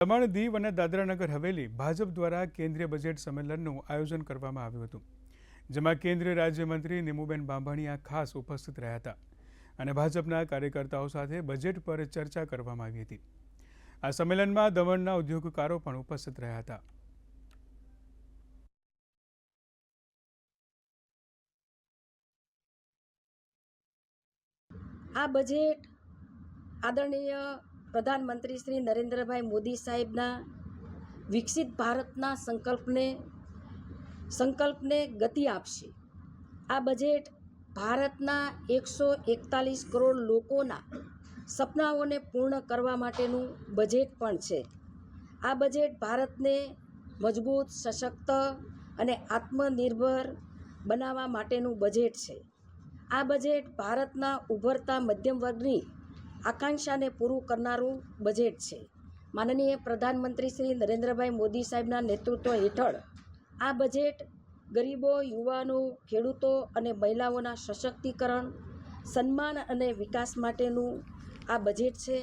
દમણ દીવ અને દાદરાનગર હવેલી ભાજપ દ્વારા કેન્દ્રીય બજેટ સંમેલનનું આયોજન કરવામાં આવ્યું હતું, જેમાં કેન્દ્રીય રાજ્યમંત્રી નિમુબેન બાંભણિયા ખાસ ઉપસ્થિત રહ્યા હતા અને ભાજપના કાર્યકર્તાઓ સાથે બજેટ પર ચર્ચા કરવામાં આવી હતી. આ સંમેલનમાં દમણના ઉદ્યોગકારો પણ ઉપસ્થિત રહ્યા હતા. આ બજેટ આદરણીય પ્રધાનમંત્રી શ્રી નરેન્દ્રભાઈ મોદી સાહેબના વિકસિત ભારતના સંકલ્પને સંકલ્પને ગતિ આપશે. આ બજેટ ભારતના એકસો એકતાલીસ કરોડ લોકોના સપનાઓને પૂર્ણ કરવા માટેનું બજેટ પણ છે. આ બજેટ ભારતને મજબૂત, સશક્ત અને આત્મનિર્ભર બનાવવા માટેનું બજેટ છે. આ બજેટ ભારતના ઉભરતા મધ્યમ વર્ગની આકાંક્ષાને પૂરું કરનારું બજેટ છે. માનનીય પ્રધાનમંત્રી શ્રી નરેન્દ્રભાઈ મોદી સાહેબના નેતૃત્વ હેઠળ આ બજેટ ગરીબો, યુવાનો, ખેડૂતો અને મહિલાઓના સશક્તિકરણ, સન્માન અને વિકાસ માટેનું આ બજેટ છે.